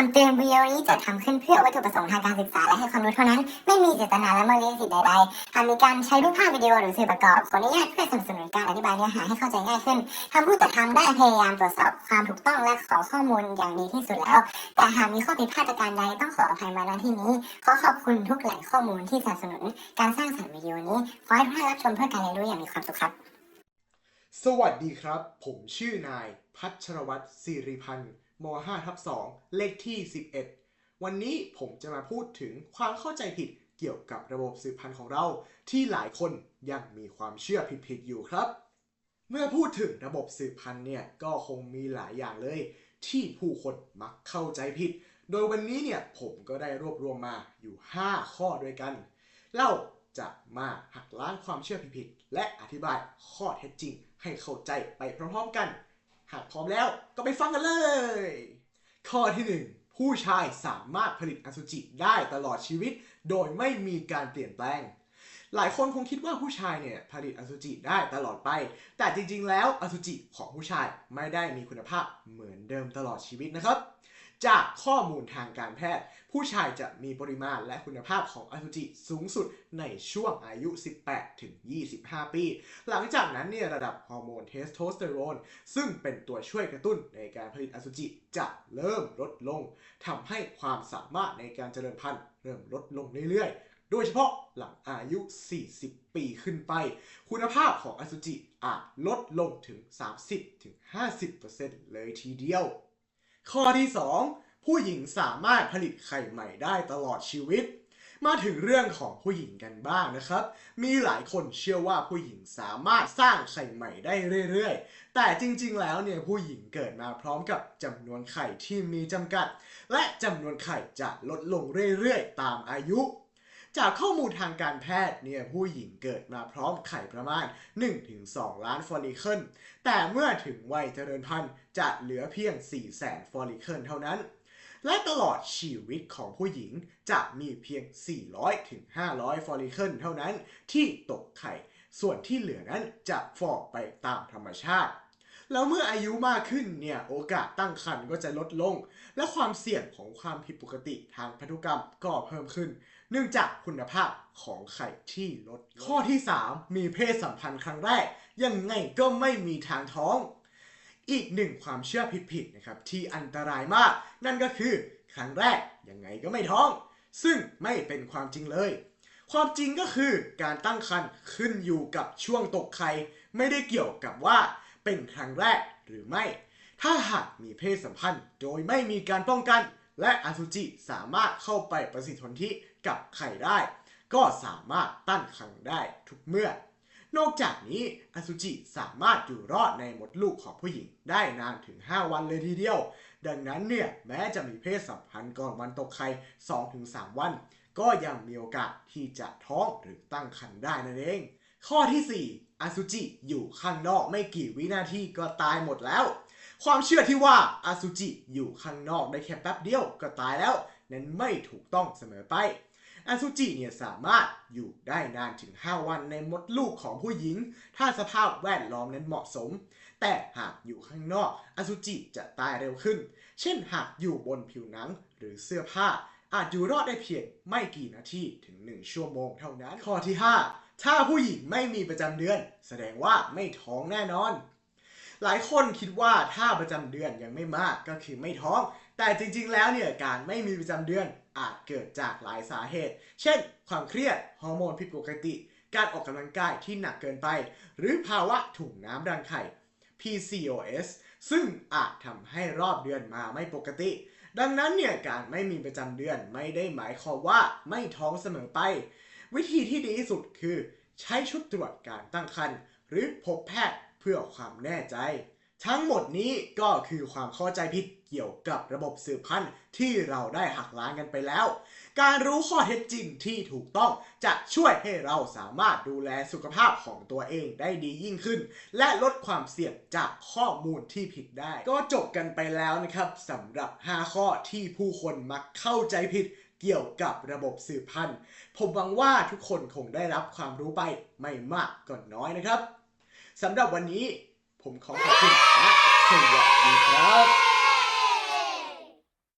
คำเตือนวิดีโอนี้จัดทำขึ้นเพื่อวัตถุประสงค์ทางการศึกษาและให้ความรู้เท่านั้น ไม่มีเจตนาละเมิดลิขสิทธิ์ใดๆหากมีการใช้รูปภาพวิดีโอหรือสื่อประกอบขออนุญาตเพื่อสนับสนุนการอธิบายเนื้อหาให้เข้าใจง่ายขึ้นทางผู้จัดทำได้พยายามตรวจสอบความถูกต้องและขอข้อมูลอย่างดีที่สุดแล้ว แต่หากมีข้อผิดพลาดประการใดต้องขออภัยมาณที่นี้ ขอขอบคุณทุกแหล่งข้อมูลที่สนับสนุน การสร้างสรรค์วิดีโอนี้ขอให้ทุกท่านรับชมเพื่อการเรียนรู้อย่างมีความสุขครับ สวัสดีครับ ผมชื่อนาย พัชรวัตรสิริพันธ์ ม5ทับ2เลขที่ 11 วันนี้ผมจะมาพูดถึงความเข้าใจผิดเกี่ยวกับระบบสืบพันธุ์ของเรา ที่หลายคนยังมีความเชื่อผิดๆอยู่ครับ เมื่อพูดถึงระบบสืบพันธุ์เนี่ยก็คงมีหลายอย่างเลย ที่ผู้คนมักเข้าใจผิด โดยวันนี้เนี่ยผมก็ได้รวบรวมมาอยู่ 5 ข้อด้วยกัน เราจะมาหักล้างความเชื่อผิดๆและอธิบายข้อเท็จจริงให้เข้าใจไปพร้อมๆกัน หากพร้อมแล้วก็ไปฟังกันเลย ข้อที่ 1 ผู้ชายสามารถผลิตอสุจิได้ตลอดชีวิต โดยไม่มีการเปลี่ยนแปลง หลายคนคงคิดว่าผู้ชายเนี่ยผลิตอสุจิได้ตลอดไป แต่จริงๆ แล้วอสุจิของผู้ชายไม่ได้มีคุณภาพเหมือนเดิมตลอดชีวิตนะครับ จากข้อมูลทางการแพทย์ ผู้ชายจะมีปริมาณและคุณภาพของอสุจิสูงสุดในช่วงอายุ 18 ถึง 25 ปี หลังจากนั้นเนี่ยระดับฮอร์โมนเทสโทสเตอโรนซึ่งเป็นตัวช่วยกระตุ้นในการผลิตอสุจิจะเริ่มลดลงทำให้ความสามารถในการเจริญพันธุ์เริ่มลดลงเรื่อยๆ โดยเฉพาะหลังอายุ 40 ปีขึ้นไป คุณภาพของอสุจิอาจลดลงถึง 30-50%เลยทีเดียว ข้อที่ 2 ผู้หญิงสามารถผลิตไข่ใหม่ได้ตลอดชีวิต มาถึงเรื่องของผู้หญิงกันบ้างนะครับ มีหลายคนเชื่อว่าผู้หญิงสามารถสร้างไข่ใหม่ได้เรื่อยๆ แต่จริงๆ แล้วเนี่ยผู้หญิงเกิดมาพร้อมกับจำนวนไข่ที่มีจำกัด และจำนวนไข่จะลดลงเรื่อยๆ ตามอายุ จากข้อมูลทางการแพทย์เนี่ยผู้หญิงเกิดมาพร้อมไข่ประมาณ 1-2 ล้านฟอลิเคิล แต่เมื่อถึงวัยเจริญพันธุ์จะเหลือเพียง 4 แสนฟอลิเคิลเท่านั้น และตลอดชีวิตของผู้หญิงจะมีเพียง 400ถึง500 ฟอลิเคิลเท่านั้นที่ตกไข่ ส่วนที่เหลือนั้นจะฟอกไปตามธรรมชาติ แล้วเมื่ออายุมากขึ้นเนี่ยโอกาสตั้งครรภ์ก็จะลดลง และความเสี่ยงของความผิดปกติทางพันธุกรรมก็เพิ่มขึ้น เนื่องจากคุณภาพของไข่ที่ลด ข้อที่ 3 มีเพศสัมพันธ์ครั้งแรก ยังไงก็ไม่มีทางท้อง อีกหนึ่งความเชื่อผิดๆนะครับที่อันตรายมาก นั่นก็คือครั้งแรกยังไงก็ไม่ท้อง ซึ่งไม่เป็นความจริงเลยความจริงก็คือการตั้งครรภ์ขึ้นอยู่กับช่วงตกไข่ไม่ได้เกี่ยวกับว่า เป็นครั้งแรกหรือไม่ ถ้าหากมีเพศสัมพันธ์โดยไม่มีการป้องกัน และอสุจิสามารถเข้าไปประสิทธิผลที่กับไข่ได้ ก็สามารถตั้งครรภ์ได้ทุกเมื่อ นอกจากนี้อสุจิสามารถอยู่รอดในมดลูกของผู้หญิงได้นานถึง 5 วันเลยทีเดียว ดังนั้นเนี่ยแม้จะมีเพศสัมพันธ์ก่อนวันตกไข่ 2-3 วัน ก็ยังมีโอกาสที่จะท้องหรือตั้งครรภ์ได้นั่นเอง ข้อที่ 4 อสุจิอยู่ข้างนอกไม่กี่วินาทีก็ตายหมดแล้ว ความเชื่อที่ว่าอสุจิอยู่ข้างนอกได้แค่แป๊บเดียวก็ตายแล้ว นั้นไม่ถูกต้องเสมอไปอสุจิเนี่ยสามารถอยู่ได้นานถึง 5 วันในมดลูกของผู้หญิง ถ้าสภาพแวดล้อมนั้นเหมาะสม แต่หากอยู่ข้างนอกอสุจิจะตายเร็วขึ้น เช่นหากอยู่บนผิวหนังหรือเสื้อผ้า อาจอยู่รอดได้เพียงไม่กี่นาทีถึง 1 ชั่วโมงเท่านั้น ข้อที่ 5 ถ้าผู้หญิงไม่มีประจำเดือน แสดงว่าไม่ท้องแน่นอน หลายคนคิดว่าถ้าประจำเดือนยังไม่มากก็คือไม่ท้อง แต่จริงๆ แล้วเนี่ยการไม่มีประจำเดือนอาจเกิดจากหลายสาเหตุ เช่น ความเครียด ฮอร์โมนผิดปกติ การออกกำลังกายที่หนักเกินไป หรือภาวะถุงน้ำรังไข่ PCOS ซึ่งอาจทำให้รอบเดือนมาไม่ปกติ ดังนั้นเนี่ยการไม่มีประจำเดือนไม่ได้หมายความว่าไม่ท้องเสมอไป วิธีที่ดีที่สุดคือ ใช้ชุดตรวจการตั้งครรภ์หรือพบแพทย์เพื่อความแน่ใจ ทั้งหมดนี้ก็คือความเข้าใจผิดเกี่ยวกับระบบสืบพันธุ์ที่เราได้หักล้างกันไปแล้ว การรู้ข้อเท็จจริงที่ถูกต้องจะช่วยให้เราสามารถดูแลสุขภาพของตัวเองได้ดียิ่งขึ้น และลดความเสี่ยงจากข้อมูลที่ผิดได้ ก็จบกันไปแล้วนะครับสำหรับ 5 ข้อที่ผู้คนมักเข้าใจผิด เกี่ยวกับระบบสืบพันธุ์ ผมหวังว่าทุกคนคงได้รับความรู้ไปไม่มากก็น้อยนะครับสำหรับวันนี้ผมขอขอบคุณและสวัสดีครับ